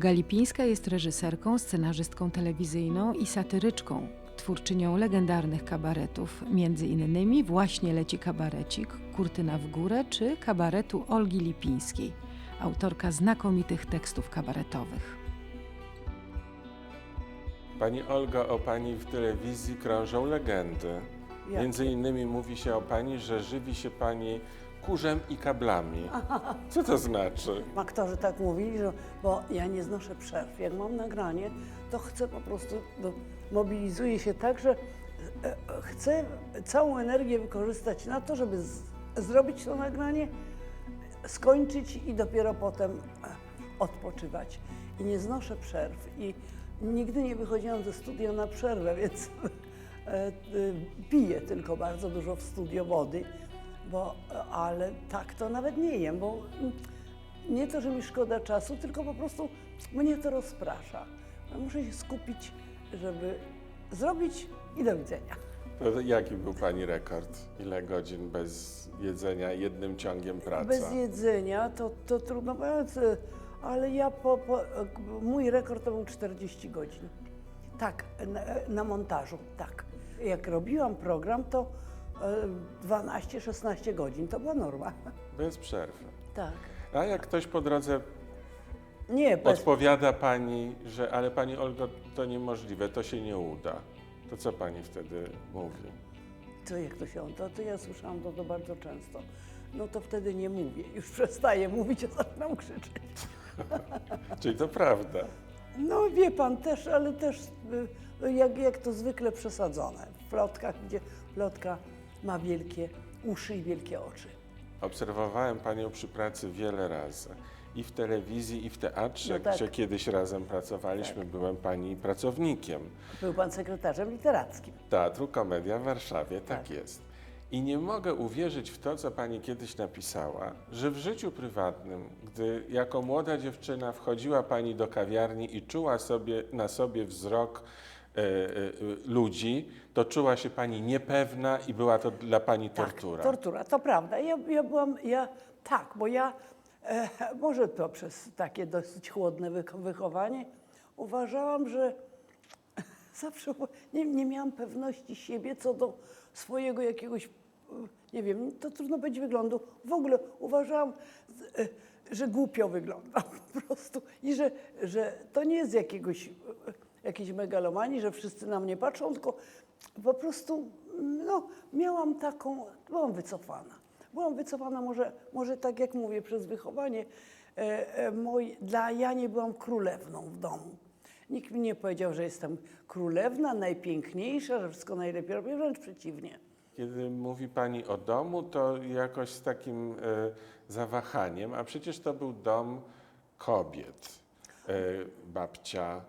Olga Lipińska jest reżyserką, scenarzystką telewizyjną i satyryczką, twórczynią legendarnych kabaretów, między innymi Właśnie leci kabarecik, Kurtyna w górę czy kabaretu Olgi Lipińskiej, autorka znakomitych tekstów kabaretowych. Pani Olga, o pani w telewizji krążą legendy. Między innymi mówi się o pani, że żywi się pani kurzem i kablami. Co to znaczy? Aktorzy tak mówili, że, bo ja nie znoszę przerw. Jak mam nagranie, to chcę po prostu, no, mobilizuję się tak, że e, e, chcę całą energię wykorzystać na to, żeby z, zrobić to nagranie, skończyć i dopiero potem e, odpoczywać. I nie znoszę przerw. I nigdy nie wychodziłam ze studia na przerwę, więc e, e, piję tylko bardzo dużo w studio wody, bo, ale tak to nawet nie jem, bo nie to, że mi szkoda czasu, tylko po prostu mnie to rozprasza. Muszę się skupić, żeby zrobić i do widzenia. To jaki był pani rekord? Ile godzin bez jedzenia, jednym ciągiem praca? Bez jedzenia to, to trudno powiedzieć, ale ja po, po, mój rekord to był 40 godzin. Tak, na, na montażu, tak. Jak robiłam program, to 12-16 godzin to była norma. Bez przerwy. Tak. A jak ktoś po drodze Nie, bez, podpowiada pani, że ale pani Olgo, to niemożliwe, to się nie uda, to co pani wtedy mówi? to jak to się, to, to ja słyszałam to, to bardzo często. No to wtedy nie mówię, już przestaję mówić, a zaczynam krzyczeć. Czyli to prawda. No wie pan też, ale też y, jak, jak to zwykle przesadzone. W plotkach, gdzie plotka ma wielkie uszy i wielkie oczy. Obserwowałem panią przy pracy wiele razy. I w telewizji, i w teatrze, No tak. gdzie kiedyś razem pracowaliśmy, byłem pani pracownikiem Był pan sekretarzem literackim. Teatru Komedia w Warszawie, tak, Tak. jest. I nie mogę uwierzyć w to, co pani kiedyś napisała, że w życiu prywatnym, gdy jako młoda dziewczyna wchodziła pani do kawiarni i czuła sobie na sobie wzrok ludzi, to czuła się pani niepewna i była to dla pani tortura. Tak, tortura, to prawda. Ja, ja byłam, ja, tak, bo ja, e, może to przez takie dosyć chłodne wych- wychowanie, uważałam, że zawsze nie, nie miałam pewności siebie co do swojego jakiegoś, e, nie wiem, to trudno być wyglądu. W ogóle uważałam, e, że głupio wyglądam po prostu i że, że to nie jest jakiegoś, e, jakiejś megalomanii, że wszyscy na mnie patrzą, tylko po prostu no, miałam taką, byłam wycofana. Byłam wycofana może, może tak jak mówię, przez wychowanie. E, e, moj, dla ja nie byłam królewną w domu. Nikt mi nie powiedział, że jestem królewna, najpiękniejsza, że wszystko najlepiej robię, wręcz przeciwnie. Kiedy mówi pani o domu, to jakoś z takim e, zawahaniem, a przecież to był dom kobiet. E, babcia,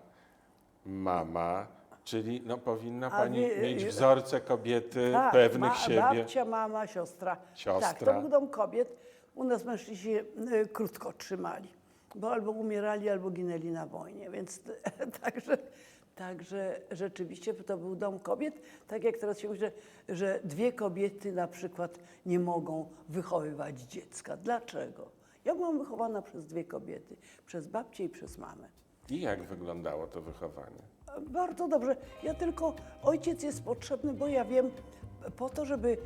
mama, czyli no, powinna A pani wie- mieć e, wzorce kobiety Tak, pewnych ma, siebie. Babcia, mama, siostra. Siostra. Tak, to był dom kobiet. U nas mężczyźni się y, krótko trzymali, bo albo umierali, albo ginęli na wojnie, więc także, także rzeczywiście to był dom kobiet. Tak jak teraz się mówi, że, że dwie kobiety na przykład nie mogą wychowywać dziecka. Dlaczego? Ja byłam wychowana przez dwie kobiety, przez babcię i przez mamę. I jak wyglądało to wychowanie? Bardzo dobrze. Ja tylko, ojciec jest potrzebny, bo ja wiem, po to, żeby,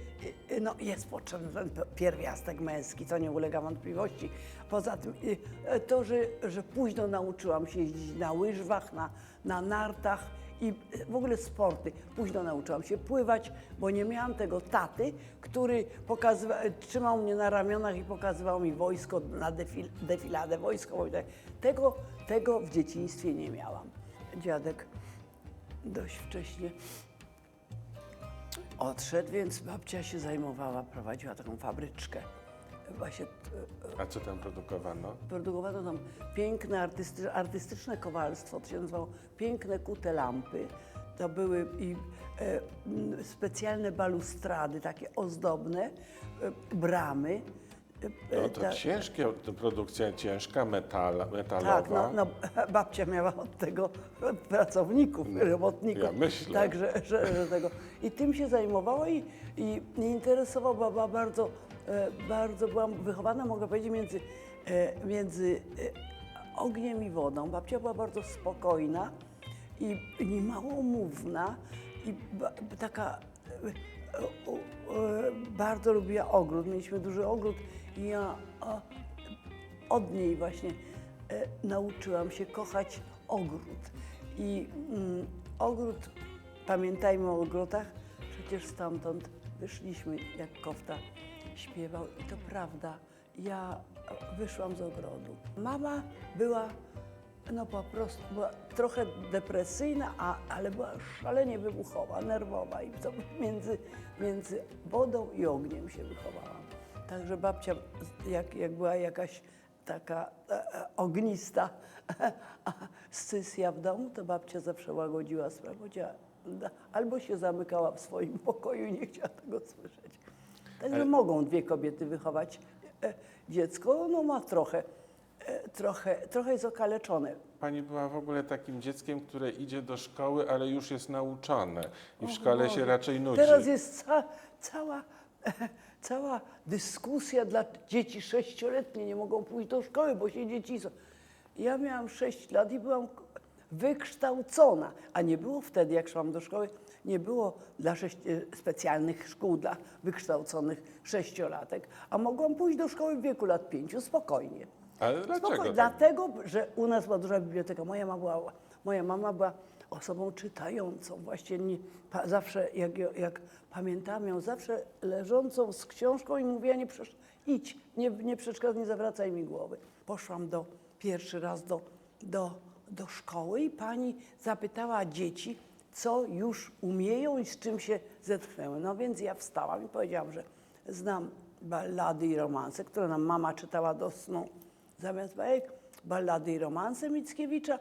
y, no jest potrzebny ten pierwiastek męski, to nie ulega wątpliwości. Poza tym y, to, że, że późno nauczyłam się jeździć na łyżwach, na, na nartach i w ogóle sporty. Późno nauczyłam się pływać, bo nie miałam tego taty, który pokazywa, trzymał mnie na ramionach i pokazywał mi wojsko na defil, defiladę wojskową. tak. Tego, tego w dzieciństwie nie miałam. Dziadek dość wcześnie odszedł, więc babcia się zajmowała, prowadziła taką fabryczkę. Właśnie e, A co tam produkowano? produkowano tam piękne artysty, artystyczne kowalstwo, to się nazywało piękne kute lampy. To były i e, specjalne balustrady, takie ozdobne, e, bramy. E, No to ta- ciężkie, to produkcja ciężka, metal, metalowa. tak, no, no, babcia miała od tego pracowników, robotników. ja myślę. Także, że, że tego. I tym się zajmowała i, i, interesowała, była bardzo, e, bardzo byłam wychowana, mogę powiedzieć, między, e, między e, ogniem i wodą. Babcia była bardzo spokojna i, i małomówna i taka e, e, e, bardzo lubiła ogród. Mieliśmy duży ogród i ja e, od niej właśnie e, nauczyłam się kochać ogród. I mm, ogród, pamiętajmy o ogrodach, przecież stamtąd wyszliśmy, jak kofta śpiewał. I to prawda, ja wyszłam z ogrodu. Mama była, no po prostu, była trochę depresyjna, a, ale była szalenie wybuchowa, nerwowa i to między, między wodą i ogniem się wychowałam. Także babcia, jak, jak była jakaś taka e, e, ognista scysja w domu, to babcia zawsze łagodziła sprawę. Albo się zamykała w swoim pokoju i nie chciała tego słyszeć. Także mogą dwie kobiety wychować e, dziecko. Ono ma trochę, e, trochę, trochę jest okaleczone. Pani była w ogóle takim dzieckiem, które idzie do szkoły, ale już jest nauczone i w szkole się raczej nudzi. Teraz jest ca, cała, cała dyskusja dla dzieci sześcioletnie. Nie mogą pójść do szkoły, bo się dzieci są. Ja miałam sześć lat i byłam wykształcona, a nie było wtedy, jak szłam do szkoły, nie było dla e, specjalnych szkół dla wykształconych sześciolatek, a mogłam pójść do szkoły w wieku lat pięciu spokojnie. Ale dlaczego? Spokojnie, tak? dlatego, że u nas była duża biblioteka. Moja mama była, moja mama była osobą czytającą. Właśnie nie, pa, zawsze, jak, jak pamiętam ją, zawsze leżącą z książką i mówiła, nie przesz- idź, nie, nie przeszkadzaj, nie zawracaj mi głowy. Poszłam do, pierwszy raz do, do, do szkoły i pani zapytała dzieci, co już umieją i z czym się zetknęły. No więc ja wstałam i powiedziałam, że znam ballady i romanse, które nam mama czytała do snu. Zamiast bajek, ballady i romanse Mickiewicza.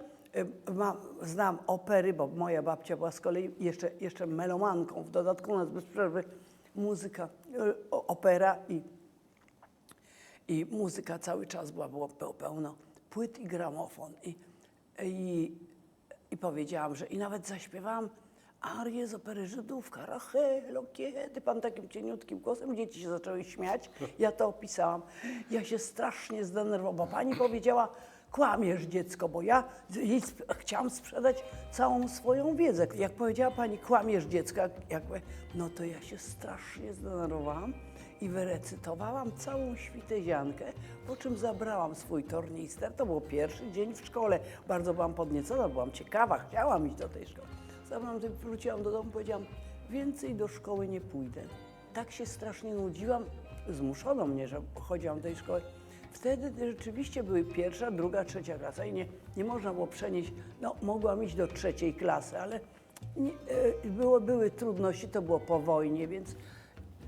Mam, znam opery, bo moja babcia była z kolei jeszcze, jeszcze melomanką. W dodatku nas bez przerwy muzyka, o- opera i, i muzyka cały czas była, było pe- pełno płyt i gramofon. I, i, I powiedziałam, że i nawet zaśpiewałam arię z opery Żydówka. Rachelo, kiedy pan takim cieniutkim głosem, dzieci się zaczęły śmiać. Ja to opisałam. Ja się strasznie zdenerwowałam, bo pani powiedziała, kłamiesz dziecko, bo ja chciałam sprzedać całą swoją wiedzę. Jak powiedziała pani, kłamiesz dziecko, jak, jak, no to ja się strasznie zdenerwowałam i wyrecytowałam całą świteziankę, po czym zabrałam swój tornister. To był pierwszy dzień w szkole. Bardzo byłam podniecona, byłam ciekawa, chciałam iść do tej szkoły. Zabrałam, wróciłam do domu, powiedziałam, więcej do szkoły nie pójdę. Tak się strasznie nudziłam, zmuszono mnie, że chodziłam do tej szkoły. Wtedy rzeczywiście były pierwsza, druga, trzecia klasa i nie, nie można było przenieść, no mogłam iść do trzeciej klasy, ale nie, e, było, były trudności, to było po wojnie, więc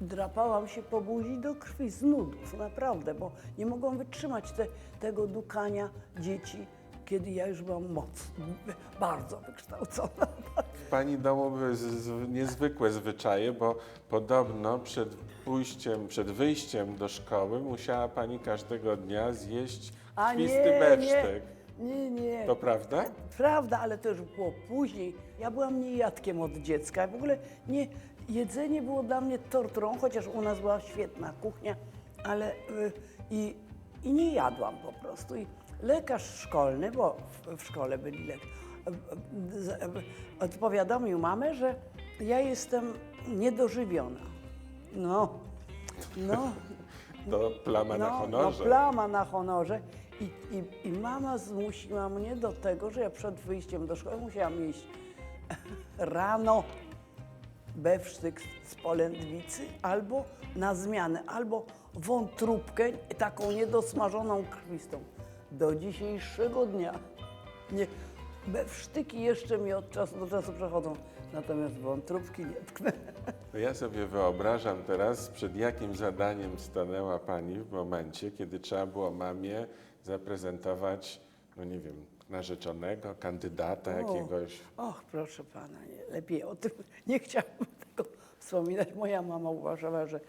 drapałam się po buzi do krwi z nudów, naprawdę, bo nie mogłam wytrzymać te, tego dukania dzieci, kiedy ja już byłam mocno, bardzo wykształcona. Pani domu były z, z, niezwykłe zwyczaje, bo podobno przed pójściem, przed wyjściem do szkoły musiała pani każdego dnia zjeść A twisty nie, nie, nie. To prawda? Prawda, ale to już było później. Ja byłam niejadkiem od dziecka. W ogóle nie, jedzenie było dla mnie torturą, chociaż u nas była świetna kuchnia, ale y, i, i nie jadłam po prostu. I lekarz szkolny, bo w, w szkole byli lekarze, odpowiadomił mamę, że ja jestem niedożywiona. No, no. To plama na No, honorze. No, plama na honorze. I, i, I mama zmusiła mnie do tego, że ja przed wyjściem do szkoły musiałam jeść rano bewsztyk z polędwicy albo na zmianę, albo wątróbkę taką niedosmażoną krwistą. Do dzisiejszego dnia nie, bewsztyki jeszcze mi od czasu do czasu przechodzą, natomiast wątróbki nie tknę. To Ja sobie wyobrażam teraz, przed jakim zadaniem stanęła Pani w momencie, kiedy trzeba było mamie zaprezentować, no nie wiem, narzeczonego, kandydata O. jakiegoś. Och, proszę pana, nie, lepiej o tym nie chciałabym tego wspominać. Moja mama uważała, że,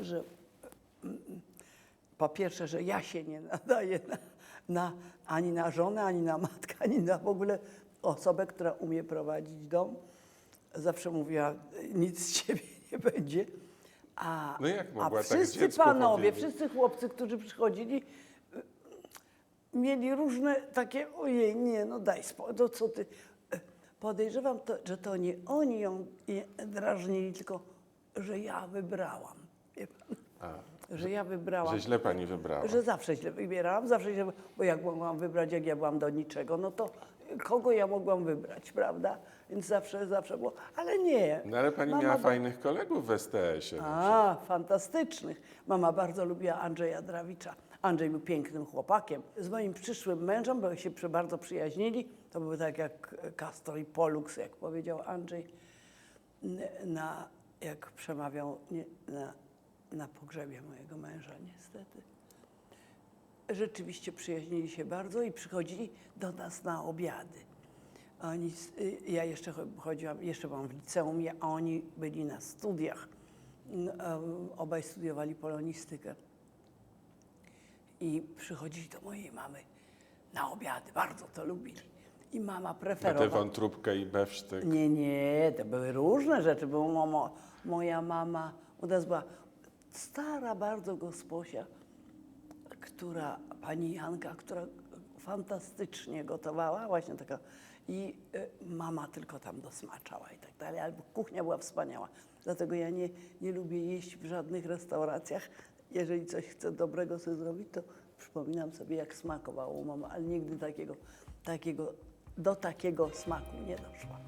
że mm, po pierwsze, że ja się nie nadaję na, na, ani na żonę, ani na matkę, ani na w ogóle osobę, która umie prowadzić dom. Zawsze mówiła, nic z ciebie nie będzie. A, No jak a mogła tak wszyscy dziecku panowie, powiedzieć? wszyscy chłopcy, którzy przychodzili, mieli różne takie, ojej, nie, no daj spokój, to co ty. Podejrzewam, to, że to nie oni ją drażnili, tylko że ja wybrałam. A, Że ja wybrałam. że źle pani wybrała. Że zawsze źle wybierałam, zawsze źle, bo jak mogłam wybrać, jak ja byłam do niczego, no to kogo ja mogłam wybrać, prawda? Więc zawsze, zawsze było, ale nie. No ale pani Mama miała ba- fajnych kolegów w STS-ie. A, fantastycznych. Mama bardzo lubiła Andrzeja Drawicza. Andrzej był pięknym chłopakiem. Z moim przyszłym mężem, bo się bardzo przyjaźnili, to był tak jak Castor i Pollux, jak powiedział Andrzej, na, jak przemawiał nie, na, na pogrzebie mojego męża niestety. Rzeczywiście przyjaźnili się bardzo i przychodzili do nas na obiady. Oni, y, ja jeszcze cho- chodziłam, jeszcze byłam w liceum, a oni byli na studiach. Obaj studiowali polonistykę. I przychodzili do mojej mamy na obiady, bardzo to lubili. I mama Na tę preferowała. wątróbkę i bewsztyk. Nie, nie, to były różne rzeczy. Było mamo, moja mama, u nas była stara bardzo gosposia, która, pani Janka, która fantastycznie gotowała, właśnie taka. I y, mama tylko tam dosmaczała i tak dalej, ale kuchnia była wspaniała. Dlatego ja nie, nie lubię jeść w żadnych restauracjach. Jeżeli coś chcę dobrego sobie zrobić, to przypominam sobie, jak smakowało mama, ale nigdy takiego, takiego, do takiego smaku nie doszłam.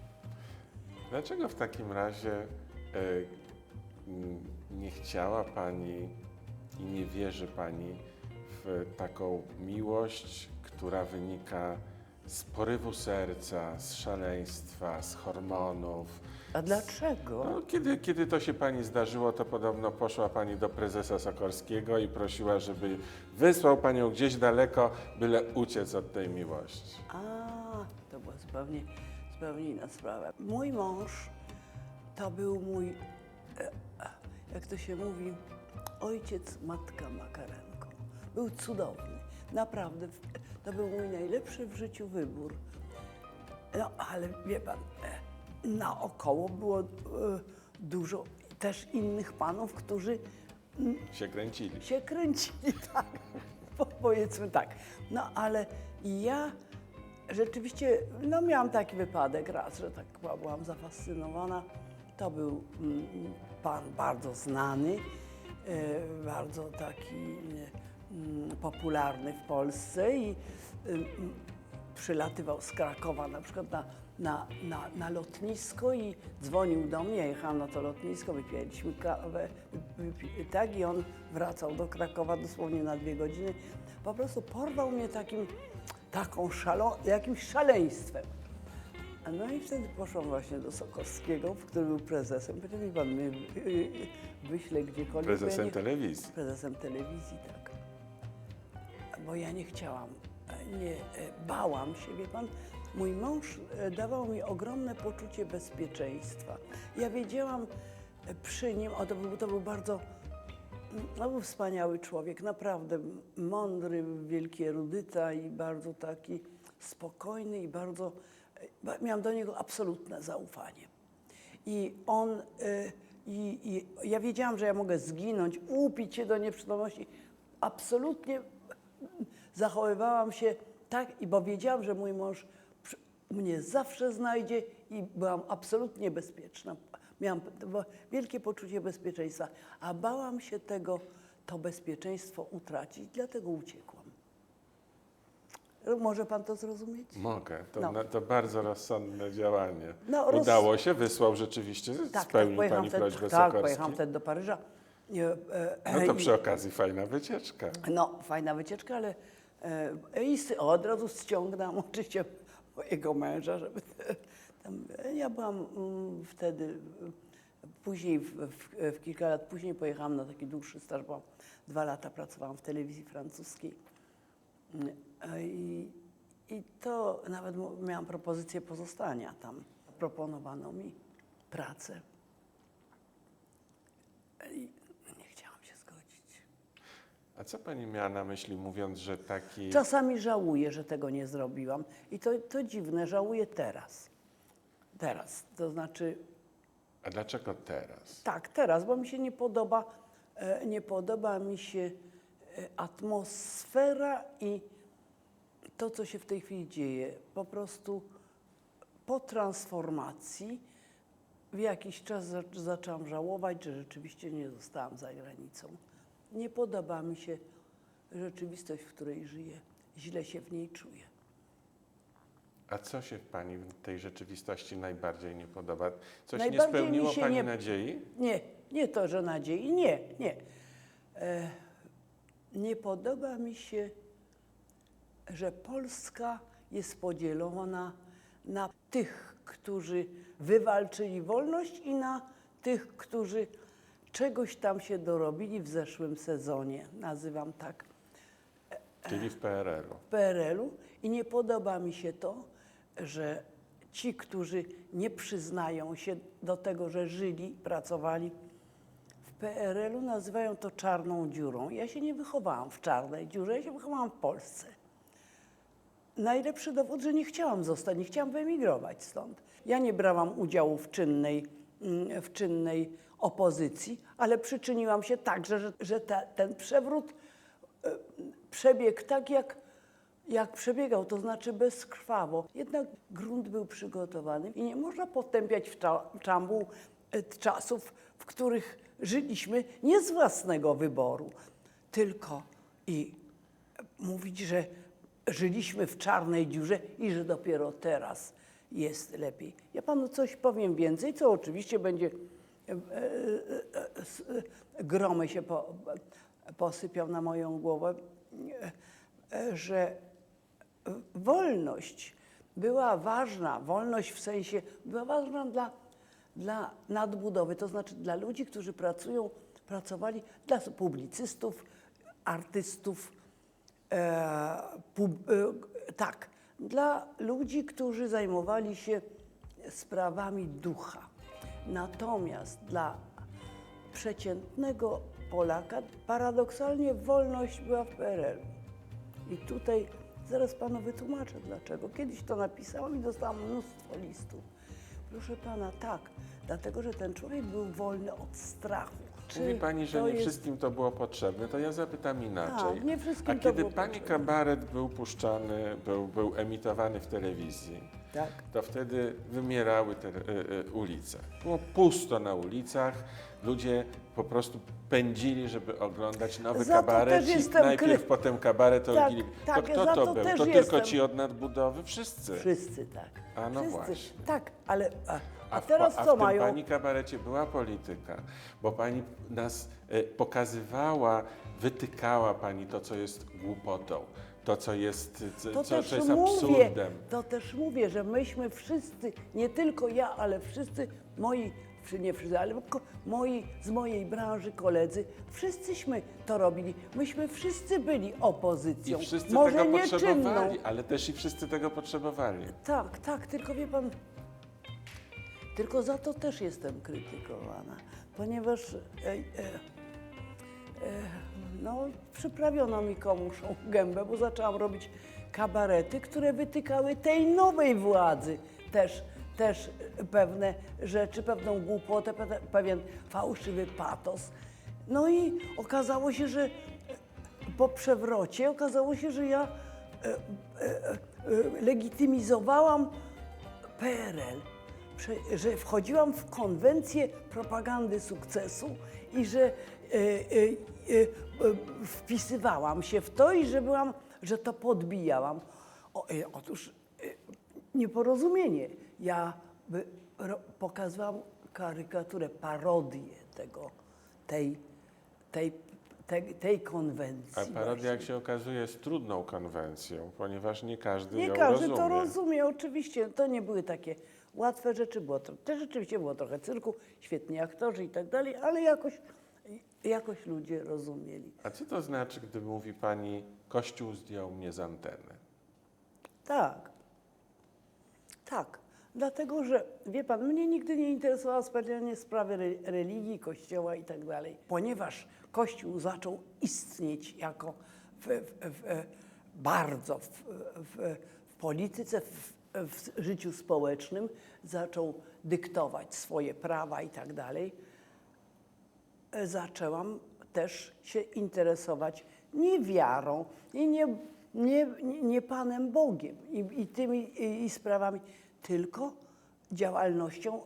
Dlaczego w takim razie e, nie chciała Pani i nie wierzy Pani w taką miłość, która wynika z porywu serca, z szaleństwa, z hormonów? A dlaczego? No, kiedy, kiedy to się Pani zdarzyło, to podobno poszła Pani do prezesa Sokorskiego i prosiła, żeby wysłał Panią gdzieś daleko, byle uciec od tej miłości. A, to była zupełnie, zupełnie inna sprawa. Mój mąż to był mój, e, jak to się mówi, ojciec, matka makarenką. Był cudowny, naprawdę. To był mój najlepszy w życiu wybór. No, ale wie pan, e, naokoło było e, dużo też innych panów, którzy Się kręcili. się kręcili, tak. Po, powiedzmy tak. No ale ja rzeczywiście, no miałam taki wypadek raz, że tak była- byłam zafascynowana. To był pan bardzo znany, e, bardzo taki popularny w Polsce i przylatywał z Krakowa na przykład na, na, na, na lotnisko i dzwonił do mnie, jechałam na to lotnisko, wypiliśmy kawę, wypi- tak i on wracał do Krakowa dosłownie na dwie godziny. Po prostu porwał mnie takim, taką szalo, jakimś szaleństwem. No i wtedy poszłam właśnie do Sokorskiego, który był prezesem. Powiedział mi pan, y, y, wyślę gdziekolwiek. ja Prezesem nie- telewizji. prezesem telewizji, tak. Bo ja nie chciałam, e, nie, e, bałam się, wie pan, mój mąż e, dawał mi ogromne poczucie bezpieczeństwa. Ja wiedziałam e, przy nim, o, to, był, to był bardzo, no, był wspaniały człowiek, naprawdę mądry, wielki erudyta i bardzo taki spokojny i bardzo, e, miałam do niego absolutne zaufanie. I on, i, i ja wiedziałam, że ja mogę zginąć, upić się do nieprzytomności. Absolutnie zachowywałam się tak, bo wiedziałam, że mój mąż mnie zawsze znajdzie i byłam absolutnie bezpieczna. Miałam wielkie poczucie bezpieczeństwa, a bałam się tego, to bezpieczeństwo utracić, dlatego uciekłam. Może pan to zrozumieć? Mogę. To, No. to bardzo rozsądne działanie. No, roz- Udało się, wysłał rzeczywiście, spełnił pojechałam Pani wtedy, prośbę tak, Sokorski. pojechałam wtedy do Paryża. E, e, No to i- przy okazji fajna wycieczka. No, fajna wycieczka, ale e, i od razu ściągnęłam oczywiście mojego męża, żeby tam, ja byłam mm, wtedy, później, w, w, w kilka lat później pojechałam na taki dłuższy staż, bo dwa lata pracowałam w telewizji francuskiej. Mm, I, i to nawet miałam propozycję pozostania tam. Proponowano mi pracę nie chciałam się zgodzić. A co Pani miała na myśli, mówiąc, że taki... Czasami żałuję, że tego nie zrobiłam. I to, to dziwne, żałuję teraz. Teraz. To znaczy, A dlaczego teraz? tak, teraz, bo mi się nie podoba, e, nie podoba mi się e, atmosfera i to, co się w tej chwili dzieje, po prostu po transformacji w jakiś czas za- zaczęłam żałować, że rzeczywiście nie zostałam za granicą. Nie podoba mi się rzeczywistość, w której żyję. Źle się w niej czuję. A co się pani w tej rzeczywistości najbardziej nie podoba? Coś Najbardziej nie spełniło pani nie- nadziei? Nie, nie to, że nadziei, nie, nie. E, nie podoba mi się, że Polska jest podzielona na tych, którzy wywalczyli wolność i na tych, którzy czegoś tam się dorobili w zeszłym sezonie, nazywam tak, Czyli w PRL-u. w PRL-u. I nie podoba mi się to, że ci, którzy nie przyznają się do tego, że żyli, pracowali w PRL-u, nazywają to czarną dziurą. Ja się nie wychowałam w czarnej dziurze, ja się wychowałam w Polsce. Najlepszy dowód, że nie chciałam zostać, nie chciałam wyemigrować stąd. Ja nie brałam udziału w czynnej, mm, w czynnej opozycji, ale przyczyniłam się także, że, że ta, ten przewrót e, przebiegł tak, jak, jak przebiegał, to znaczy bezkrwawo. Jednak grunt był przygotowany i nie można potępiać w cza- czambu e, czasów, w których żyliśmy nie z własnego wyboru, tylko i mówić, że żyliśmy w czarnej dziurze i że dopiero teraz jest lepiej. Ja panu coś powiem więcej, co oczywiście będzie gromy się po, na moją głowę, że wolność była ważna, wolność w sensie była ważna dla, dla nadbudowy, to znaczy dla ludzi, którzy pracują, pracowali, dla publicystów, artystów, e, pub, e, tak, dla ludzi, którzy zajmowali się sprawami ducha. Natomiast dla przeciętnego Polaka paradoksalnie wolność była w PRL. I tutaj zaraz panu wytłumaczę dlaczego. Kiedyś to napisałam i dostałam mnóstwo listów. Proszę pana, tak, dlatego że ten człowiek był wolny od strachu. Mówi pani, że to nie jest- wszystkim to było potrzebne, to ja zapytam inaczej. Tak, nie wszystkim A to kiedy było pani potrzebne. kabaret był puszczany, był, był emitowany w telewizji, Tak. to wtedy wymierały te y, y, ulice. Było pusto na ulicach, ludzie po prostu pędzili, żeby oglądać nowy Za kabaret. Najpierw kry- potem kabaret Tak, Olgili. tak, to kto to, to był? To tylko jestem. ci od nadbudowy? Wszyscy. Wszyscy tak. A no Wszyscy. właśnie. Tak, ale a, a w- teraz a co w tym mają? pani kabarecie była polityka, bo pani nas e, pokazywała, wytykała pani to, co jest głupotą, to, co jest, co, To co, jest mówię, absurdem. to też mówię, że myśmy wszyscy, nie tylko ja, ale wszyscy moi, nie wszyscy, ale moi z mojej branży koledzy, wszyscyśmy to robili. Myśmy wszyscy byli I opozycją. wszyscy Może tego potrzebowali, ale też i wszyscy tego potrzebowali. Tak, tak, tylko wie pan, tylko za to też jestem krytykowana, ponieważ e, e, e, no, przyprawiono mi komuszą gębę, bo zaczęłam robić kabarety, które wytykały tej nowej władzy też, też pewne rzeczy, pewną głupotę, pe- pewien fałszywy patos. No i okazało się, że po przewrocie okazało się, że ja e, e, e, legitymizowałam PRL, że wchodziłam w konwencję propagandy sukcesu i że wpisywałam się w to i że byłam, że to podbijałam. O, otóż nieporozumienie. Ja pokazywałam karykaturę, parodię tego, tej, tej, tej, tej konwencji. A parodia, jak się okazuje, jest trudną konwencją, ponieważ nie każdy Nie ją każdy rozumie. to rozumie, oczywiście. To nie były takie łatwe rzeczy, było to, też rzeczywiście było trochę cyrku, świetni aktorzy i tak dalej, ale jakoś, jakoś ludzie rozumieli. A co to znaczy, gdy mówi pani, Kościół zdjął mnie z anteny? Tak, tak. Dlatego, że wie pan, mnie nigdy nie interesowała specjalnie sprawy re- religii, kościoła i tak dalej. Ponieważ Kościół zaczął istnieć jako w, w, w, bardzo w, w, w polityce, w, w życiu społecznym, zaczął dyktować swoje prawa i tak dalej, zaczęłam też się interesować nie wiarą i nie nie, nie, Panem Bogiem i, i tymi i, i sprawami, tylko działalnością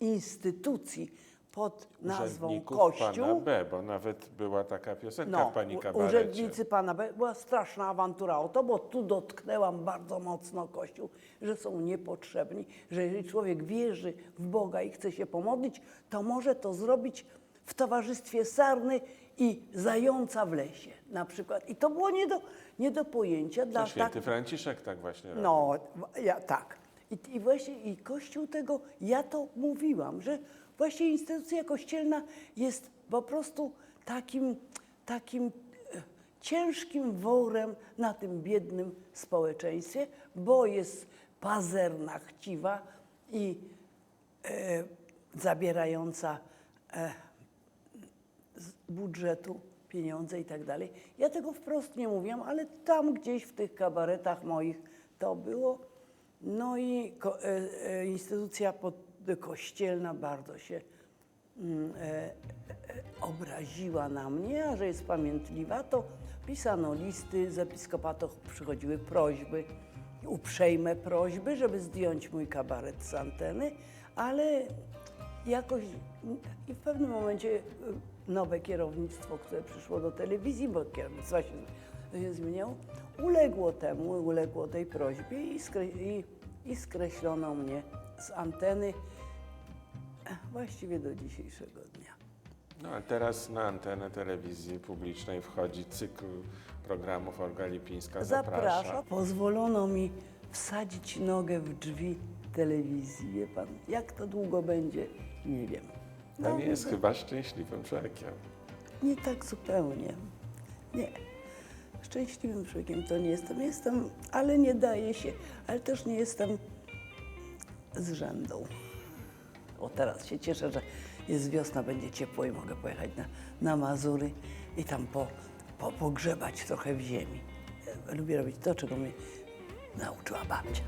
instytucji pod nazwą Urzędników Kościół. pana B, bo nawet była taka piosenka No, w pani kabarecie. urzędnicy Pana B. Była straszna awantura o to, bo tu dotknęłam bardzo mocno Kościół, że są niepotrzebni, że jeżeli człowiek wierzy w Boga i chce się pomodlić, to może to zrobić w towarzystwie sarny i zająca w lesie na przykład. I to było nie do, nie do pojęcia dla święty tak, Franciszek tak właśnie robił. no, ja, tak. I, I właśnie i Kościół tego, ja to mówiłam, że właśnie instytucja kościelna jest po prostu takim, takim e, ciężkim worem na tym biednym społeczeństwie, bo jest pazerna, chciwa i e, zabierająca e, budżetu pieniądze i tak dalej. Ja tego wprost nie mówiłam, ale tam gdzieś w tych kabaretach moich to było. No i ko, e, e, instytucja pod, kościelna bardzo się mm, e, e, obraziła na mnie, a że jest pamiętliwa, to pisano listy, z episkopatu przychodziły prośby, uprzejme prośby, żeby zdjąć mój kabaret z anteny, ale jakoś i w pewnym momencie nowe kierownictwo, które przyszło do telewizji, bo kierownictwo się, się zmieniało, uległo temu, uległo tej prośbie i, skre, i, i skreślono mnie z anteny eh, właściwie do dzisiejszego dnia. No a teraz na antenę telewizji publicznej wchodzi cykl programów Olga Lipińska zaprasza. Zapraszam. Pozwolono mi wsadzić nogę w drzwi telewizji, wie pan. Jak to długo będzie, nie wiem. No, Pan jest chyba szczęśliwym człowiekiem. Nie tak zupełnie. Nie. Szczęśliwym człowiekiem to nie jestem. Jestem, ale nie daje się. Ale też nie jestem z rzędą. O teraz się cieszę, że jest wiosna, będzie ciepło i mogę pojechać na, na Mazury i tam po, po, pogrzebać trochę w ziemi. Lubię robić to, czego mnie nauczyła babcia.